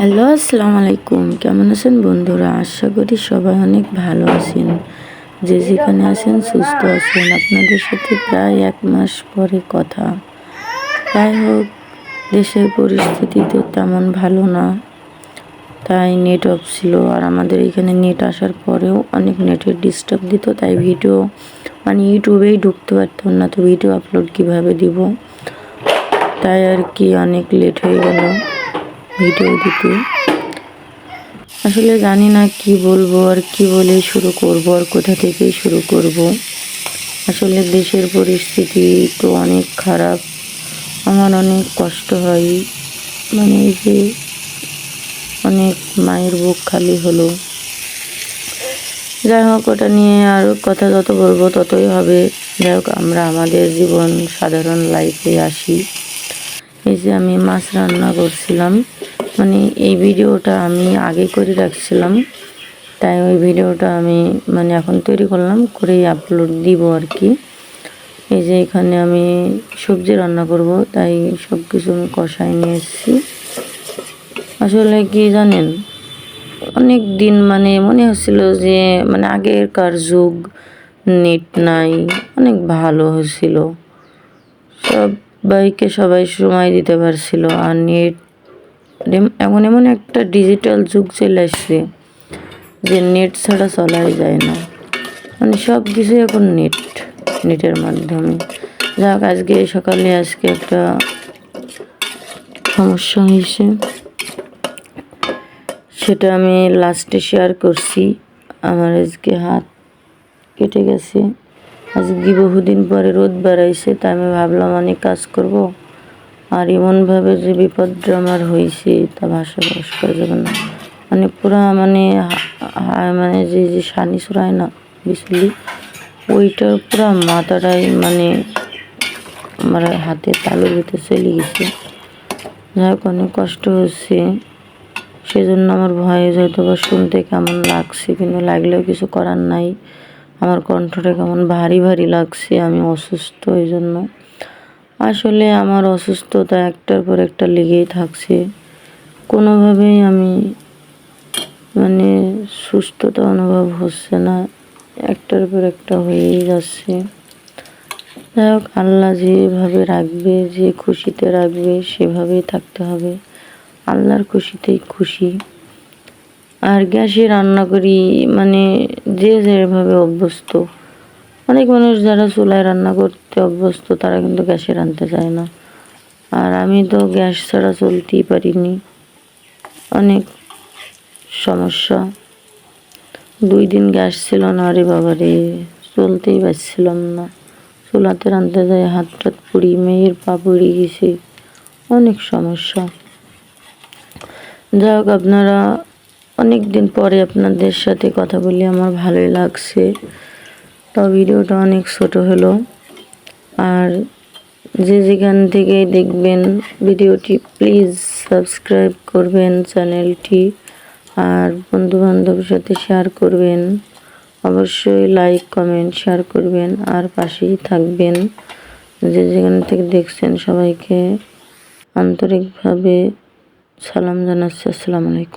Hello আসসালামু আলাইকুম কেমন আছেন বন্ধুরা? আশা করি সবাই অনেক ভালো আছেন। যে যেখানে আছেন, সুস্থ আছেন। আপনাদের সাথে প্রায় এক মাস পরে কথা। তাই হোক, দেশের পরিস্থিতি তো তেমন ভালো না। তাই নেট অফ ছিল। আর আমাদের এখানে নেট আসার পরেও অনেক নেটের ডিস্টার্ব দিত। তাই ভিডিও মানে ইউটিউবেই ঢুকতে পারতাম না। তো ভিডিও আপলোড কীভাবে দিব? তাই আর কি, অনেক লেট হয়ে গেল। ভিডিও দিতে। আসলে জানি না কি বলব আর কি বলে শুরু করব আর কোথা থেকে শুরু করব। আসলে দেশের পরিস্থিতি তো অনেক খারাপ। আমার অনেক কষ্ট হয়। মানে এই যে অনেক মায়ের বুক খালি হলো। যাই হোক, ওটা নিয়ে আর কথা যত বলব ততই হবে। যাই হোক, আমরা আমাদের জীবন সাধারণ লাইফে আসি। এই যে আমি মাছ রান্না করছিলাম। মানে এই ভিডিওটা আমি আগে করে রাখছিলাম। তাই ওই ভিডিওটা আমি মানে এখন তৈরি করলাম, করেই আপলোড দিব আর কি। এই যে এখানে আমি সবজি রান্না করব, তাই সব কিছু আমি কষাই নিয়ে এসেছি। আসলে কি জানেন, অনেক দিন মানে মনে হচ্ছিল যে মানে আগেরকার যুগ নেট নাই, অনেক ভালো হয়েছিল সবাইকে সবাই সময় দিতে পারছিল। আর নেট এমন এমন একটা ডিজিটাল যুগ চলে আসছে যে নেট ছাড়া চলাই যায় না। মানে সব কিছুই এখন নেট, নেটের মাধ্যমে। যাক, আজকে, সকালে আজকে একটা সমস্যা হয়েছে। সেটা আমি লাস্টে শেয়ার করছি। আমার আজকে হাত কেটে গেছে। আজকে বহুদিন পরে রোদ বেড়াইছে তাই আমি ভাবলাম অনেক কাজ করব। আর এমনভাবে যে বিপদটা আমার হয়েছে তা ভাষা প্রকাশ করা যাবে না। মানে পুরা মানে মানে যে যে সানি সরায় না বিচলি ওইটার পুরা মাথাটাই মানে আমার হাতে তালুর ভিতরে চলে গেছে। যাই হোক, অনেক কষ্ট হচ্ছে সেজন্য আমার ভয়ে হয়তো বা শুনতে কেমন লাগছে, কিন্তু লাগলেও কিছু করার নাই। আমার কণ্ঠটা কেমন ভারী ভারী লাগছে, আমি অসুস্থ এই জন্য আসলে আমার অসুস্থতা একটার পর একটা লেগেই থাকছে। কোনোভাবেই আমি মানে সুস্থতা অনুভব হচ্ছে না, একটার পর একটা হয়েই যাচ্ছে। যাই হোক, আল্লাহ যেভাবে রাখবে, যে খুশিতে রাখবে, সেভাবেই থাকতে হবে। আল্লাহর খুশিতেই খুশি। আর গ্যাসে রান্না করি মানে যে যেভাবে অভ্যস্ত। অনেক মানুষ যারা চুলায় রান্না করতে অভ্যস্ত, তারা কিন্তু গ্যাসে রাঁধতে চায় না। আর আমি তো গ্যাস ছাড়া চলতেই পারিনি। অনেক সমস্যা। দুই দিন গ্যাস ছিল না রে বাবা রে চলতেই পারছিলাম না। চুলাতে রাঁধতে যায় হাত টাত পুড়ি, মেয়ের পা পুড়ি গেছে। অনেক সমস্যা। যাই হোক, আপনারা অনেক দিন পরে আপনাদের সাথে কথা বলে, আমার ভালোই লাগছে। তো ভিডিওটা অনেক ছোট হলো। আর যে যেখান থেকে দেখবেন ভিডিওটি, প্লিজ সাবস্ক্রাইব করবেন চ্যানেলটি, আর বন্ধু বান্ধবের সাথে শেয়ার করবেন। অবশ্যই লাইক, কমেন্ট, শেয়ার করবেন, আর পাশেই থাকবেন। যে যেখান থেকে দেখছেন সবাইকে আন্তরিকভাবে সালাম জানাচ্ছি। আসসালামু আলাইকুম।